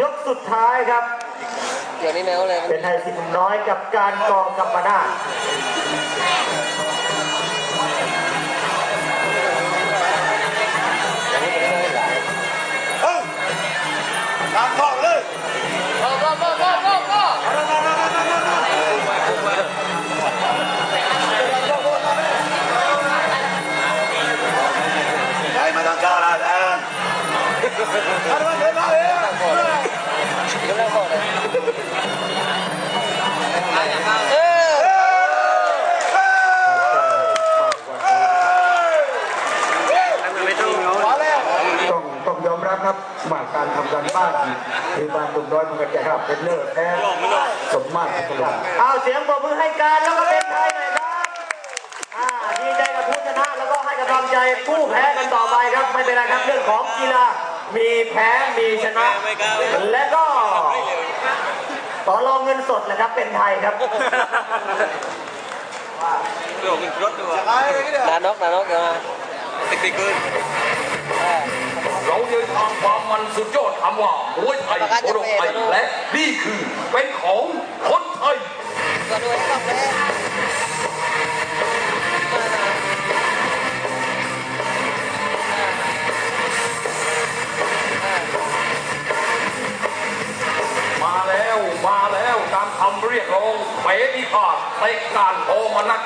ยกสุดท้ายครับ เดี๋ยวนี้แมวเลยเป็นไทยสิบหนุ่มน้อยกับการกองกัมปนาทการทอง ครับมาการทำการบ้านคือการหนุ่มน้อยมันก็จะครับเป็นเลิศแท้สมมาตรสลเอาเสียงปรบมือให้การแล้วก็เป็นไทยหน่อยครับอ่าดีใจกับผู้ชนะแล้วก็ให้กำลังใจผู้แพ้กันต่อไปครับไม่เป็นไรครับเรื่องของกีฬา มีแพ้มีชนะ และก็ต่อรองเงินสดนะครับเป็นไทยครับไอ้เนี่ยนานกนานกเดี๋ยวมาเราเดินทางความมันสุดยอดคำว่า มวยไทยโอรกไทยและนี่คือเป็นของ แล้วมาแล้วตามคำเรียกร้องเฟรีขาดเตการโอมานัก